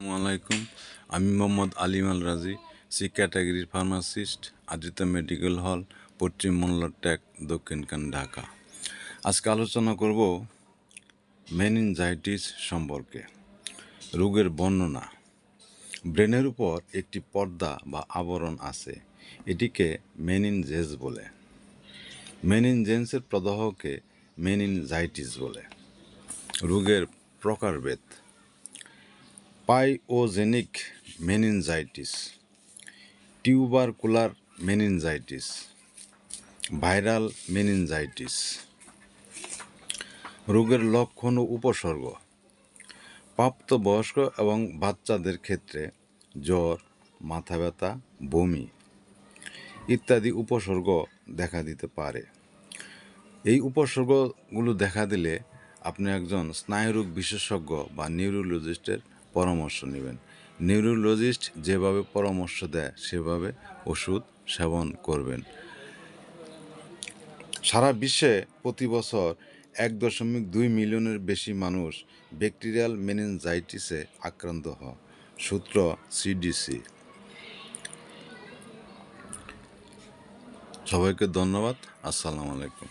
আলাইকুম। আমি মোহাম্মদ আলিম আল রাজি সি ক্যাটাগরির ফার্মাসিস্ট আদিত্য মেডিকেল হল, পশ্চিম মোল্লার ট্যাক দক্ষিণখান ঢাকা। আজকে আলোচনা করব মেনিনজাইটিস সম্পর্কে, রোগের বর্ণনা। ব্রেনের উপর একটি পর্দা বা আবরণ আছে, এটিকে মেনিনজেস বলে। মেনিনজেন্সের প্রদাহকে মেনিনজাইটিস বলে। রোগের প্রকারভেদ। Pyogenic meningitis tubercular meningitis viral meningitis রোগের লক্ষণ ও উপসর্গ, প্রাপ্তবয়স্ক এবং বাচ্চাদের ক্ষেত্রে জ্বর, মাথা ব্যথা, বমি ইত্যাদি উপসর্গ দেখা দিতে পারে। এই উপসর্গগুলো দেখা দিলে আপনি একজন স্নায়ুরোগ বিশেষজ্ঞ বা নিউরোলজিস্টের পরামর্শ নেবেন। নিউরোলজিস্ট যেভাবে পরামর্শ দেয়, সেভাবে ওষুধ সেবন করবেন। সারা বিশ্বে প্রতি বছর এক দশমিক দুই মিলিয়নের বেশি মানুষ ব্যাকটেরিয়াল মেনিনজাইটিসে আক্রান্ত হয়, সূত্র সিডিসি। সবাইকে ধন্যবাদ। আসসালামু আলাইকুম।